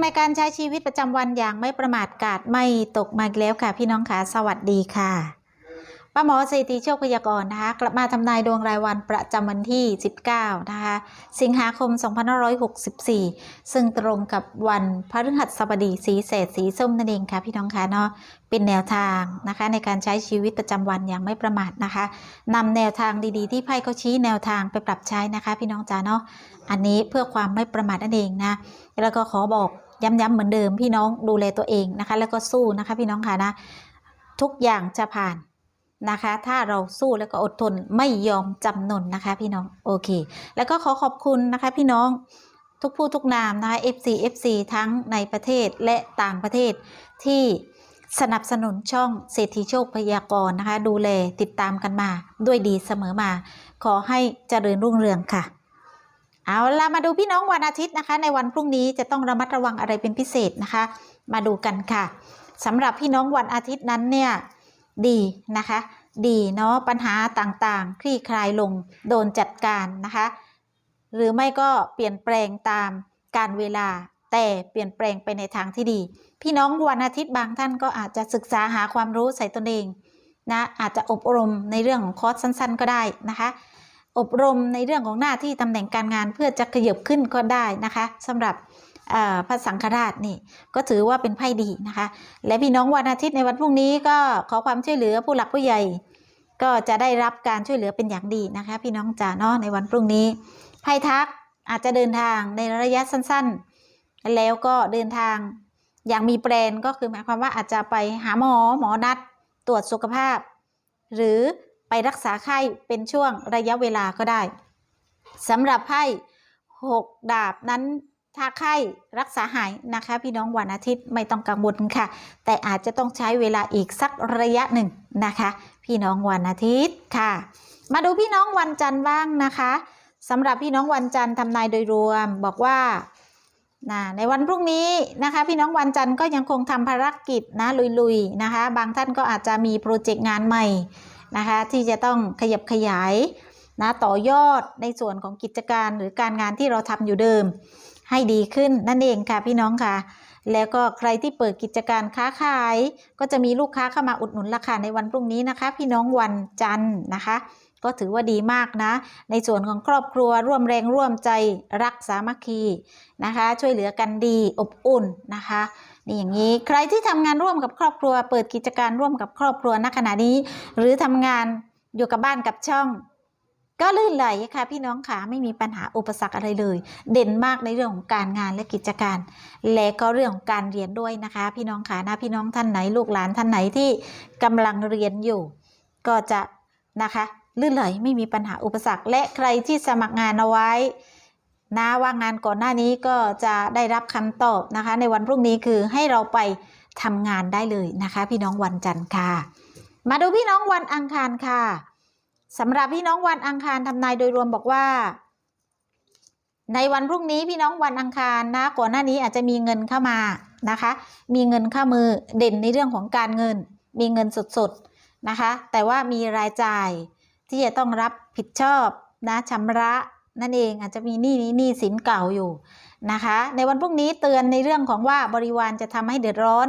แนวทางในการใช้ชีวิตประจำวันอย่างไม่ประมาทกาดไม่ตกมาแล้วค่ะ พี่น้องค่ะสวัสดีค่ะป้าหมอสถิติโชคพยากรณ์นะคะกลับมาทำนายดวงรายวันประจำวันที่ 19 นะคะ สิงหาคม 2564 ซึ่งตรงกับวันพฤหัสบดีสีเศษสีส้มนั่นเองค่ะพี่น้องค่ะเนาะเป็นแนวทางนะคะ ในการใช้ชีวิตประจำวันอย่างไม่ประมาทนะคะนำแนวทางดีๆ ที่ไพ่เขาชี้แนวทางไปปรับใช้นะคะ พี่น้องจ๋าเนาะอันนี้เพื่อความไม่ประมาทนั่นเองนะแล้วก็ขอบอก ย้ำๆเหมือนเดิมพี่น้องดูแลตัวเองนะคะ แล้วก็สู้นะคะพี่น้องค่ะนะทุกอย่างจะผ่านนะคะ ถ้าเราสู้แล้วก็อดทนไม่ยอมจำนนนะคะ พี่น้องโอเค แล้วก็ขอขอบคุณนะคะ พี่น้องทุกผู้ทุกนามนะคะ FC FC ทั้งในประเทศและต่างประเทศที่สนับสนุนช่องเศรษฐีโชคพยากรนะคะ ดูแลติดตามกันมาด้วยดีเสมอมา ขอให้เจริญรุ่งเรืองค่ะ เอาละมาดูพี่น้องวันอาทิตย์นะคะ ในวันพรุ่งนี้จะต้องระมัดระวังอะไรเป็นพิเศษนะคะ มาดูกันค่ะสำหรับพี่น้องวันอาทิตย์นั้นเนี่ยดีนะคะ ดีเนาะปัญหาต่างๆ คลี่คลายลงโดนจัดการนะคะ หรือไม่ก็เปลี่ยนแปลงตามการเวลา แต่เปลี่ยนแปลงไปในทางที่ดี พี่น้องวันอาทิตย์บางท่านก็อาจจะศึกษาหาความรู้ใส่ตนเองนะอาจจะอบรมในเรื่องของคอร์สสั้น ๆ ก็ได้นะคะ อบรมในเรื่องของหน้าที่ตำแหน่งการงานเพื่อจะขยับขึ้นก็ได้นะคะสำหรับพระสังฆราชนี่ก็ถือว่าเป็นไพ่ดีนะคะ และพี่น้องวันอาทิตย์ในวันพรุ่งนี้ก็ขอความช่วยเหลือผู้หลักผู้ใหญ่ ก็จะได้รับการช่วยเหลือเป็นอย่างดีนะคะ พี่น้องจ๋าเนาะในวันพรุ่งนี้ไพ่ทักอาจจะเดินทางในระยะสั้นๆ แล้วก็เดินทางอย่างมีแปลนก็คือหมายความว่าอาจจะไปหาหมอหมอนัดตรวจสุขภาพ หรือ ไปรักษาไข้เป็นช่วงระยะเวลาก็ได้สำหรับไพ่หกดาบนั้นถ้าไข้รักษาหายนะคะ พี่น้องวันอาทิตย์ไม่ต้องกังวลค่ะ แต่อาจจะต้องใช้เวลาอีกสักระยะหนึ่งนะคะ พี่น้องวันอาทิตย์ค่ะ มาดูพี่น้องวันจันทร์บ้างนะคะสำหรับพี่น้องวันจันทร์ทำนายโดยรวมบอกว่านะในวันพรุ่งนี้นะคะ พี่น้องวันจันทร์ก็ยังคงทำภารกิจนะลุยๆนะคะ บางท่านก็อาจจะมีโปรเจกต์งานใหม่ นะคะที่จะต้องขยับขยายนะต่อยอดในส่วนของกิจการหรือการงานที่เราทำอยู่เดิม ให้ดีขึ้นนั่นเองค่ะพี่น้องค่ะ แล้วก็ใครที่เปิดกิจการค้าขาย ก็จะมีลูกค้าเข้ามาอุดหนุนราคาในวันพรุ่งนี้นะคะ พี่น้องวันจันทร์นะคะ ก็ถือว่าดีมากนะ ในส่วนของครอบครัวร่วมแรงร่วมใจรักสามัคคีนะคะ ช่วยเหลือกันดีอบอุ่นนะคะ นี่อย่างนี้ใครที่ทำงานร่วมกับครอบครัว เปิดกิจการร่วมกับครอบครัวณขณะนี้ หรือทำงานอยู่กับบ้านกับช่อง ก็ลื่นไหลค่ะพี่น้องขาไม่มีปัญหาอุปสรรคอะไรเลย เด่นมากในเรื่องของการงานและกิจการ และก็เรื่องของการเรียนด้วยนะคะ พี่น้องขานะพี่น้องท่านไหนลูกหลานท่านไหนที่กำลังเรียนอยู่ ก็จะนะคะลื่นไหลไม่มีปัญหาอุปสรรค และใครที่สมัครงานเอาไว้ นะว่างงานก่อนหน้านี้ก็จะได้รับคำตอบนะคะ ในวันพรุ่งนี้คือให้เราไปทำงานได้เลยนะคะ พี่น้องวันจันทร์ค่ะ มาดูพี่น้องวันอังคารค่ะสำหรับพี่น้องวันอังคารทำนายโดยรวมบอกว่า ในวันพรุ่งนี้พี่น้องวันอังคารนะก่อนหน้านี้อาจจะมีเงินเข้ามานะคะ มีเงินเข้ามือเด่นในเรื่องของการเงิน มีเงินสดๆนะคะ แต่ว่ามีรายจ่ายที่จะต้องรับผิดชอบนะชำระ นั่นเองอาจจะมีหนี้นี้หนี้สินเก่าอยู่นะคะ ในวันพรุ่งนี้เตือนในเรื่องของว่าบริวารจะทำให้เดือดร้อน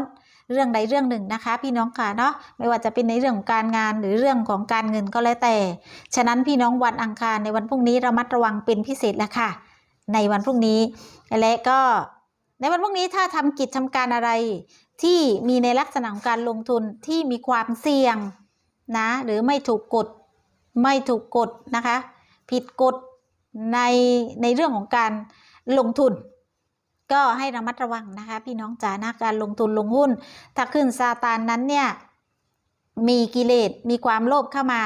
เรื่องใดเรื่องหนึ่งนะคะ พี่น้องค่ะเนาะไม่ว่าจะเป็นในเรื่องของการงานหรือเรื่องของการเงินก็แล้วแต่ ฉะนั้นพี่น้องวันอังคารในวันพรุ่งนี้ระมัดระวังเป็นพิเศษแล้วค่ะ ในวันพรุ่งนี้และก็ในวันพรุ่งนี้ถ้าทำกิจทำการอะไรที่มีในลักษณะของการลงทุนที่มีความเสี่ยงนะหรือไม่ถูกกฎไม่ถูกกฎนะคะ ผิดกฎ ในในเรื่องของการลงทุน ก็ให้ระมัดระวังนะคะ พี่น้องจ๋านะการลงทุนลงหุ้น ถ้าขึ้นซาตานนั้นเนี่ยมีกิเลสมีความโลภเข้ามา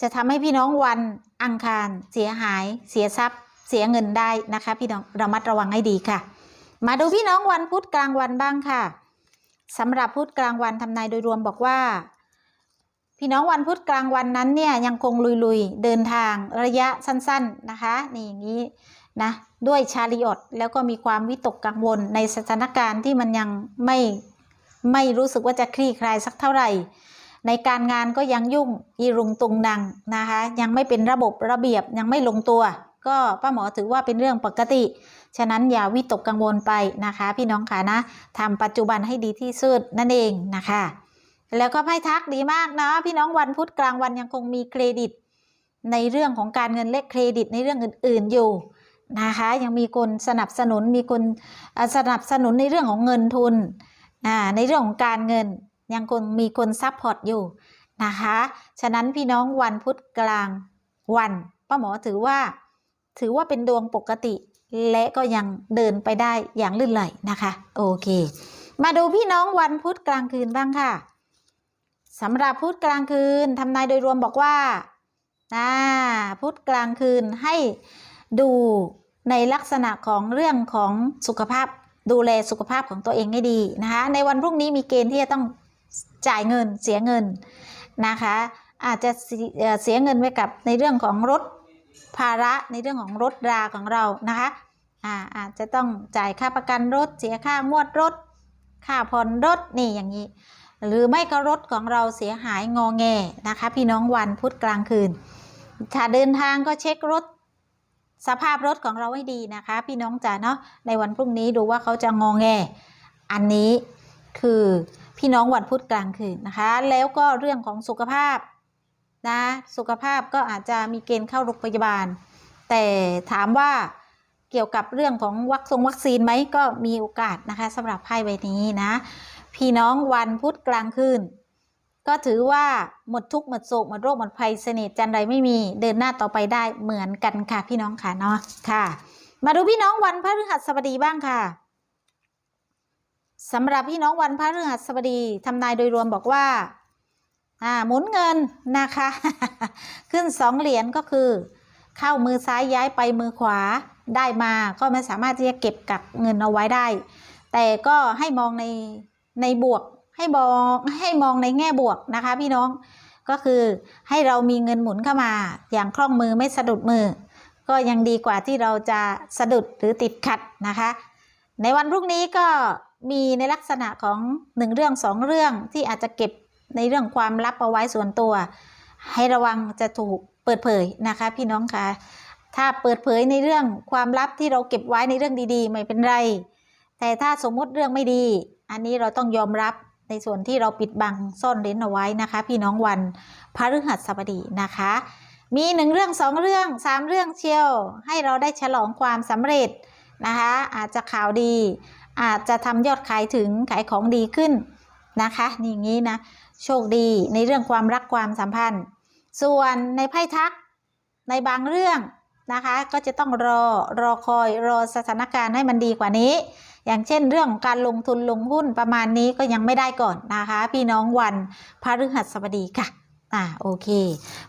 จะทำให้พี่น้องวันอังคารเสียหาย เสียทรัพย์ เสียเงินได้นะคะ พี่น้องระมัดระวังให้ดีค่ะ มาดูพี่น้องวันพุธกลางวันบ้างค่ะสำหรับพุธกลางวันทำนายโดยรวมบอกว่า พี่น้องวันพุธกลางวันนั้นเนี่ยยังคงลุยๆ เดินทางระยะสั้นๆนะคะนี่อย่างนี้นะด้วยชาลิออตแล้วก็มีความวิตกกังวลในสถานการณ์ที่มันยังไม่ไม่รู้สึกว่าจะคลี่คลายสักเท่าไหร่ ในการงานก็ยังยุ่งอีรุงตุงนังนะคะยังไม่เป็นระบบระเบียบยังไม่ลงตัว ก็ป้าหมอถือว่าเป็นเรื่องปกติ ฉะนั้นอย่าวิตกกังวลไปนะคะ พี่น้องค่ะนะทำปัจจุบันให้ดีที่สุดนั่นเองนะคะ แล้วก็ไพ่ทักดีมากนะพี่น้องวันพุธกลางวันยังคงมีเครดิต ในเรื่องของการเงินและเครดิตในเรื่องอื่น ๆอยู่นะคะยังมีคนสนับสนุนมีคนสนับสนุนในเรื่องของเงินทุนในเรื่องของการเงินยังคงมีคนซัพพอร์ตอยู่นะคะฉะนั้นพี่น้องวันพุธกลางวันป้าหมอถือว่าถือว่าเป็นดวงปกติ และก็ยังเดินไปได้อย่างลื่นไหลนะคะ โอเค มาดูพี่น้องวันพุธกลางคืนบ้างค่ะ สำหรับพุธกลางคืนทำนายโดยรวมบอกว่าอ่าพุธกลางคืนให้ดูในลักษณะของเรื่องของสุขภาพดูแลสุขภาพของตัวเองให้ดีนะคะในวันพรุ่งนี้มีเกณฑ์ที่จะต้องจ่ายเงินเสียเงินนะคะ อาจจะเสียเงินไว้กับในเรื่องของรถภาระในเรื่องของรถราของเรานะคะอาอาจจะต้องจ่ายค่าประกันรถเสียค่างวดรถ ค่าผ่อนรถนี่อย่างนี้ หรือไม่ก็รถของเราเสียหายงอแงนะคะ พี่น้องวันพุธกลางคืนถ้าเดินทางก็เช็ครถ สภาพรถของเราให้ดีนะคะ พี่น้องจ๋าเนาะในวันพรุ่งนี้ดูว่าเขาจะงอแง อันนี้คือพี่น้องวันพุธกลางคืนนะคะ แล้วก็เรื่องของสุขภาพนะสุขภาพก็อาจจะมีเกณฑ์เข้าโรงพยาบาล แต่ถามว่าเกี่ยวกับเรื่องของวัคซงวัคซีนไหมก็มีโอกาสนะคะสำหรับไพ่ใบนี้นะ พี่น้องวันพุธกลางคืน ก็ถือว่าหมดทุกข์หมดโศกหมดโรคหมดภัยเสน่ห์จันไรไม่มีเดินหน้าต่อไปได้เหมือนกันค่ะพี่น้องค่ะเนาะค่ะ มาดูพี่น้องวันพฤหัสบดีบ้างค่ะสำหรับพี่น้องวันพฤหัสบดีทำนายโดยรวมบอกว่าอ่าหมุนเงินนะคะ ขึ้นสองเหรียญก็คือ เข้ามือซ้ายย้ายไปมือขวาได้มาก็ไม่สามารถที่จะเก็บกักเงินเอาไว้ได้ แต่ก็ให้มองใน ในบวกให้มองให้มองในแง่บวกนะคะพี่น้องก็คือให้เรามีเงินหมุนเข้ามา อย่างคล่องมือไม่สะดุดมือ ก็ยังดีกว่าที่เราจะสะดุดหรือติดขัดนะคะ ในวันพรุ่งนี้ก็มีในลักษณะของหนึ่งเรื่องสองเรื่องที่อาจจะเก็บในเรื่องความลับเอาไว้ส่วนตัว ให้ระวังจะถูกเปิดเผยนะคะ พี่น้องคะถ้าเปิดเผยในเรื่องความลับที่เราเก็บไว้ในเรื่องดีๆ ไม่เป็นไร แต่ถ้าสมมติเรื่องไม่ดี อันนี้เราต้องยอมรับในส่วนที่เราปิดบังซ่อนเร้นเอาไว้นะคะ พี่น้องวันพฤหัสบดีนะคะ มีหนึ่งเรื่องสองเรื่องสามเรื่องเชียว ให้เราได้ฉลองความสำเร็จนะคะ อาจจะข่าวดี อาจจะทำยอดขายถึงขายของดีขึ้นนะคะนี่อย่างนี้นะโชคดีในเรื่องความรักความสัมพันธ์ ส่วนในไพ่ทักในบางเรื่องนะคะ ก็จะต้องรอรอคอยรอสถานการณ์ให้มันดีกว่านี้ อย่างเช่นเรื่องของการลงทุนลงหุ้นประมาณนี้ก็ยังไม่ได้ก่อนนะคะ พี่น้องวันพฤหัสบดีค่ะอ่าโอเค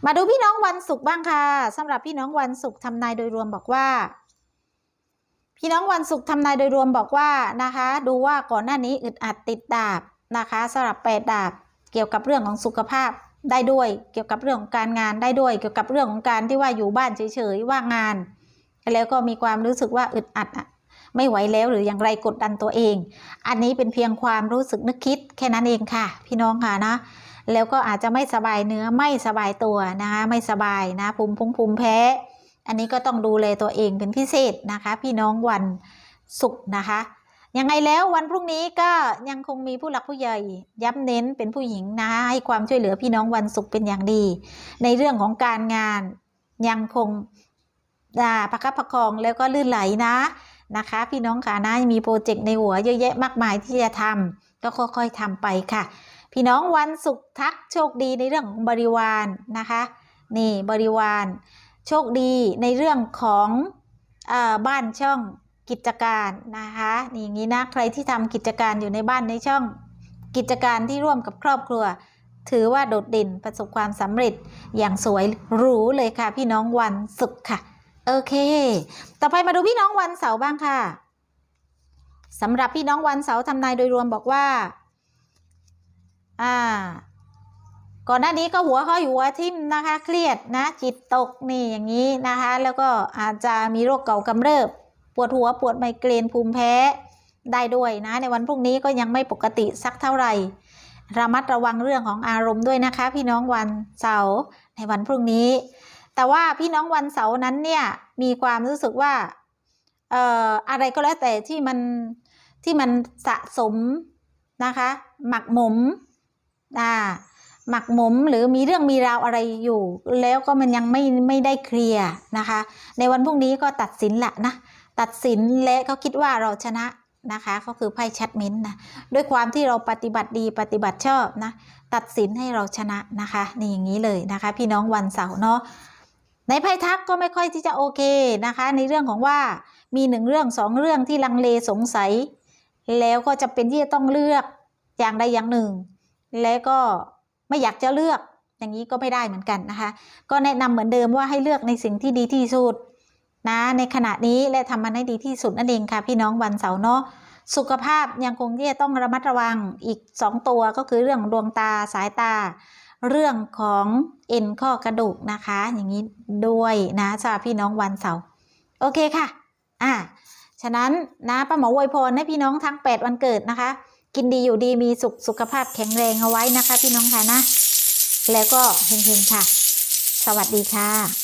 มาดูพี่น้องวันศุกร์บ้างค่ะสำหรับพี่น้องวันศุกร์ทำนายโดยรวมบอกว่า พี่น้องวันศุกร์ทำนายโดยรวมบอกว่านะคะ ดูว่าก่อนหน้านี้อึดอัดติดดาบนะคะสำหรับแปดดาบเกี่ยวกับเรื่องของสุขภาพได้ด้วย เกี่ยวกับเรื่องของการงานได้ด้วย เกี่ยวกับเรื่องของการที่ว่าอยู่บ้านเฉยๆว่างงาน แล้วก็มีความรู้สึกว่าอึดอัดอะ ไม่ไหวแล้วหรืออย่างไรกดดันตัวเอง อันนี้เป็นเพียงความรู้สึกนึกคิดแค่นั้นเองค่ะ พี่น้องค่ะนะแล้วก็อาจจะไม่สบายเนื้อไม่สบายตัวนะคะไม่สบายนะภูมิพุงภูมิแพ้ อันนี้ก็ต้องดูแลตัวเองเป็นพิเศษนะคะ พี่น้องวันศุกร์นะคะยังไงแล้ววันพรุ่งนี้ก็ยังคงมีผู้หลักผู้ใหญ่ย้ำเน้นเป็นผู้หญิงนะให้ความช่วยเหลือพี่น้องวันศุกร์เป็นอย่างดี ในเรื่องของการงานยังคงประคับประคองแล้วก็ลื่นไหลนะ นะคะ พี่น้องค่ะนะมีโปรเจกต์ในหัวเยอะแยะมากมายที่จะทำก็ค่อยๆทำไปค่ะ พี่น้องวันศุกร์ทักโชคดีในเรื่องของบริวารนะคะ นี่บริวารโชคดีในเรื่องของออบ้านช่องกิจการนะคะนี่อย่างนี้นะใครที่ทำกิจการอยู่ในบ้านในช่องกิจการที่ร่วมกับครอบครัว ถือว่าโดดเด่นประสบความสำเร็จอย่างสวยหรูเลยค่ะ พี่น้องวันศุกร์ค่ะ โอเค ต่อไปมาดูพี่น้องวันเสาร์บ้างค่ะสำหรับพี่น้องวันเสาร์ทำนายโดยรวมบอกว่า อ่า ก่อนหน้านี้ก็หัวห้อยหัวทิ่มนะคะ เครียดนะ จิตตกนี่อย่างนี้นะคะ แล้วก็อาจจะมีโรคเก่ากำเริบ ปวดหัวปวดไมเกรนภูมิแพ้ได้ด้วยนะ ในวันพรุ่งนี้ก็ยังไม่ปกติสักเท่าไหร่ระมัดระวังเรื่องของอารมณ์ด้วยนะคะ พี่น้องวันเสาร์ในวันพรุ่งนี้ แต่ว่าพี่น้องวันเสาร์นั้นเนี่ยมีความรู้สึกว่าเอ่ออะไรก็แล้วแต่ที่มันที่มันสะสมนะคะ หมักหมมอ่าหมักหมมหรือมีเรื่องมีราวอะไรอยู่ แล้วก็มันยังไม่ไม่ได้เคลียร์นะคะ ในวันพรุ่งนี้ก็ตัดสินแหละนะตัดสินและเขาคิดว่าเราชนะนะคะก็คือไพ่ชัดมินนะด้วยความที่เราปฏิบัติดีปฏิบัติชอบนะตัดสินให้เราชนะนะคะนี่อย่างนี้เลยนะคะ พี่น้องวันเสาร์เนาะ ในไพ่ทักก็ไม่ค่อยที่จะโอเคนะคะ ในเรื่องของว่ามีหนึ่งเรื่องสองเรื่องที่ลังเลสงสัย แล้วก็จะเป็นที่จะต้องเลือกอย่างใดอย่างหนึ่ง แล้วก็ไม่อยากจะเลือกอย่างนี้ก็ไม่ได้เหมือนกันนะคะ ก็แนะนำเหมือนเดิมว่าให้เลือกในสิ่งที่ดีที่สุดนะในขณะนี้และทำมันให้ดีที่สุดนั่นเองค่ะ พี่น้องวันเสาร์เนาะสุขภาพยังคงที่จะต้องระมัดระวังอีก 2 ตัวก็คือเรื่องดวงตาสายตา เรื่องของเอ็นข้อกระดูกนะคะ อย่างนี้ด้วยนะสำหรับพี่น้องวันเสาร์โอเคค่ะ อ่า ฉะนั้นนะป้าหมอวยพรให้พี่น้องทั้ง 8 วันเกิดนะคะ กินดีอยู่ดีมีสุขสุขภาพแข็งแรงเอาไว้นะคะ พี่น้องค่ะนะ แล้วก็เฮงๆค่ะ สวัสดีค่ะ